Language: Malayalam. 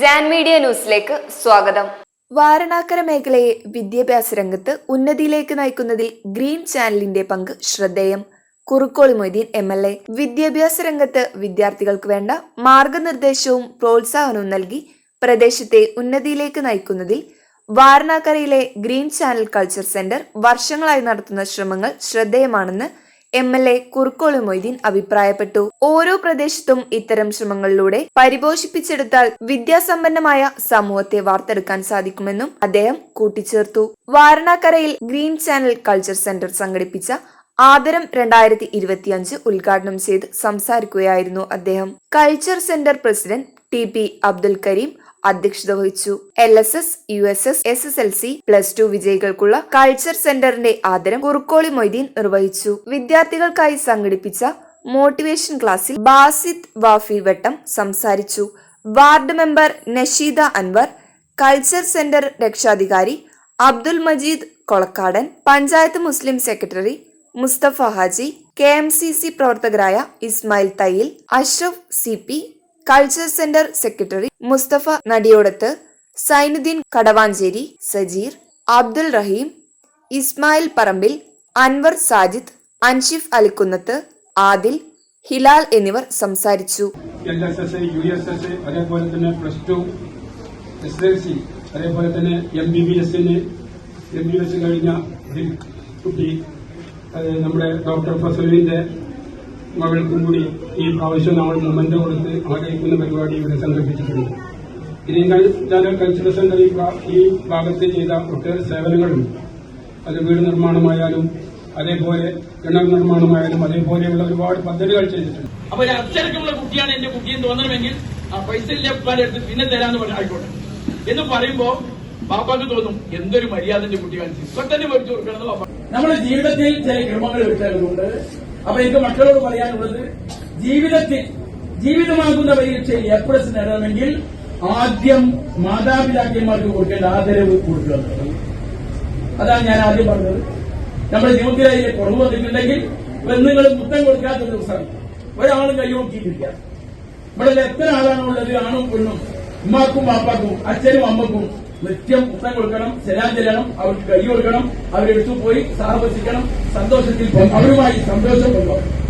ജാൻ മീഡിയ ന്യൂസിലേക്ക് സ്വാഗതം. വാരണാക്കര മേഖലയെ വിദ്യാഭ്യാസ രംഗത്ത് ഉന്നതിയിലേക്ക് നയിക്കുന്നതിൽ ഗ്രീൻ ചാനലിന്റെ പങ്ക് ശ്രദ്ധേയം. Kurukkoli Moideen M L A. വിദ്യാഭ്യാസ രംഗത്ത് വിദ്യാർത്ഥികൾക്ക് വേണ്ട മാർഗനിർദ്ദേശവും പ്രോത്സാഹനവും നൽകി പ്രദേശത്തെ ഉന്നതിയിലേക്ക് നയിക്കുന്നതിൽ വാരണാക്കരയിലെ ഗ്രീൻ ചാനൽ കൾച്ചർ സെന്റർ വർഷങ്ങളായി നടത്തുന്ന ശ്രമങ്ങൾ ശ്രദ്ധേയമാണെന്ന് M L A Kurukkoli Moideen അഭിപ്രായപ്പെട്ടു. ഓരോ പ്രദേശത്തും ഇത്തരം ശ്രമങ്ങളിലൂടെ പരിപോഷിപ്പിച്ചെടുത്താൽ വിദ്യാസമ്പന്നമായ സമൂഹത്തെ വാർത്തെടുക്കാൻ സാധിക്കുമെന്നും അദ്ദേഹം കൂട്ടിച്ചേർത്തു. വാരണാക്കരയിൽ ഗ്രീൻ ചാനൽ കൾച്ചർ സെന്റർ സംഘടിപ്പിച്ച ആദരം രണ്ടായിരത്തി ഇരുപത്തിയഞ്ച് ഉദ്ഘാടനം ചെയ്ത് സംസാരിക്കുകയായിരുന്നു അദ്ദേഹം. Culture centre president T P Abdul Kareem അധ്യക്ഷത വഹിച്ചു. L S S U S S S S L C plus two വിജയികൾക്കുള്ള culture സെന്ററിന്റെ ആദരം കുറുക്കോളി മൊയ്തീൻ നിർവഹിച്ചു. വിദ്യാർത്ഥികൾക്കായി സംഘടിപ്പിച്ച മോട്ടിവേഷൻ ക്ലാസ്സിൽ ബാസിദ് വാഫി വട്ടം സംസാരിച്ചു. Ward member Nasheeda Anwar culture centre രക്ഷാധികാരി Abdul Majeed Kolakkadan panchayat Muslim secretary Mustafa Haji K M C C പ്രവർത്തകരായ Ismail Thayyil Ashraf C P culture centre secretary Mustafa Nadiyodath Zainuddin Kadavancheri Sajeer Abdul Rahim Ismail Parambil Anwar Sajid Anshif Alikunnath Adil Hilal എന്നിവർ സംസാരിച്ചു. എൽ എസ് എസ് അതേപോലെ തന്നെ plus two S L C അതേപോലെ തന്നെ എം ബി ബി എസിന് എം ബി എസ് കഴിഞ്ഞ കുട്ടി നമ്മുടെ ഡോക്ടർ ഫസലുവിന്റെ മകൾക്കും കൂടി ഈ പ്രാവശ്യം നമ്മൾ മൊമെന്റ് കൊടുത്ത് ആഗ്രഹിക്കുന്ന പരിപാടി ഇവിടെ സംഘടിപ്പിച്ചിട്ടുണ്ട്. ഇനി ഞാൻ കൾച്ചറൽ സെന്റർ ഈ ഭാഗത്ത് ചെയ്ത ഒട്ടേറെ സേവനങ്ങളും അത് വീട് നിർമ്മാണമായാലും അതേപോലെ കിണർ നിർമ്മാണമായാലും അതേപോലെയുള്ള ഒരുപാട് പദ്ധതികൾ ചെയ്തിട്ടുണ്ട്. അപ്പൊ ഒരു അച്ചടക്കമുള്ള കുട്ടിയാണ് എന്റെ കുട്ടിയെന്ന് തോന്നണമെങ്കിൽ ആ പൈസ എടുത്ത് പിന്നെ തരാന്ന് പറഞ്ഞു ആയിക്കോട്ടെ. എന്ന് പറയുമ്പോ പാപ്പാക്ക് തോന്നും എന്തൊരു മര്യാദ എന്റെ കുട്ടി കാണിച്ചു ഇപ്പൊ തന്നെ പഠിച്ചു കൊടുക്കണമെന്ന് പാപ്പ നമ്മുടെ ജീവിതത്തിൽ ചില ക്രമങ്ങൾ വരുത്തേണ്ടതുണ്ട് അപ്പൊ എനിക്ക് മക്കളോട് പറയാനുള്ളത് ജീവിതത്തിൽ ജീവിതമാകുന്ന പരീക്ഷയിൽ എ പ്ലസ് നേടണമെങ്കിൽ ആദ്യം മാതാപിതാക്കന്മാർക്ക് കൊടുക്കേണ്ട ആദരവ് കൊടുക്കുക അതാണ് ഞാൻ ആദ്യം പറഞ്ഞത്. നമ്മുടെ ജീവിതത്തിലെ കുറവ് വന്നിട്ടുണ്ടെങ്കിൽ ബന്ധുങ്ങൾ മുത്തം കൊടുക്കാത്ത ദിവസം ഒരാളും കൈ നോക്കിയിട്ടില്ല. ഇവിടെ എത്ര ആളാണുള്ളത് ആണും പെണ്ണും. ഉമ്മാക്കും പാപ്പാക്കും അച്ഛനും അമ്മക്കും. നിത്യം ഉത്തരം കൊടുക്കണം ശരാചരണം അവർക്ക് കൈ കൊടുക്കണം അവരെടുത്തു പോയി സാഹസിക്കണം സന്തോഷത്തിൽ അവരുമായി സന്തോഷം കൊണ്ടുപോകണം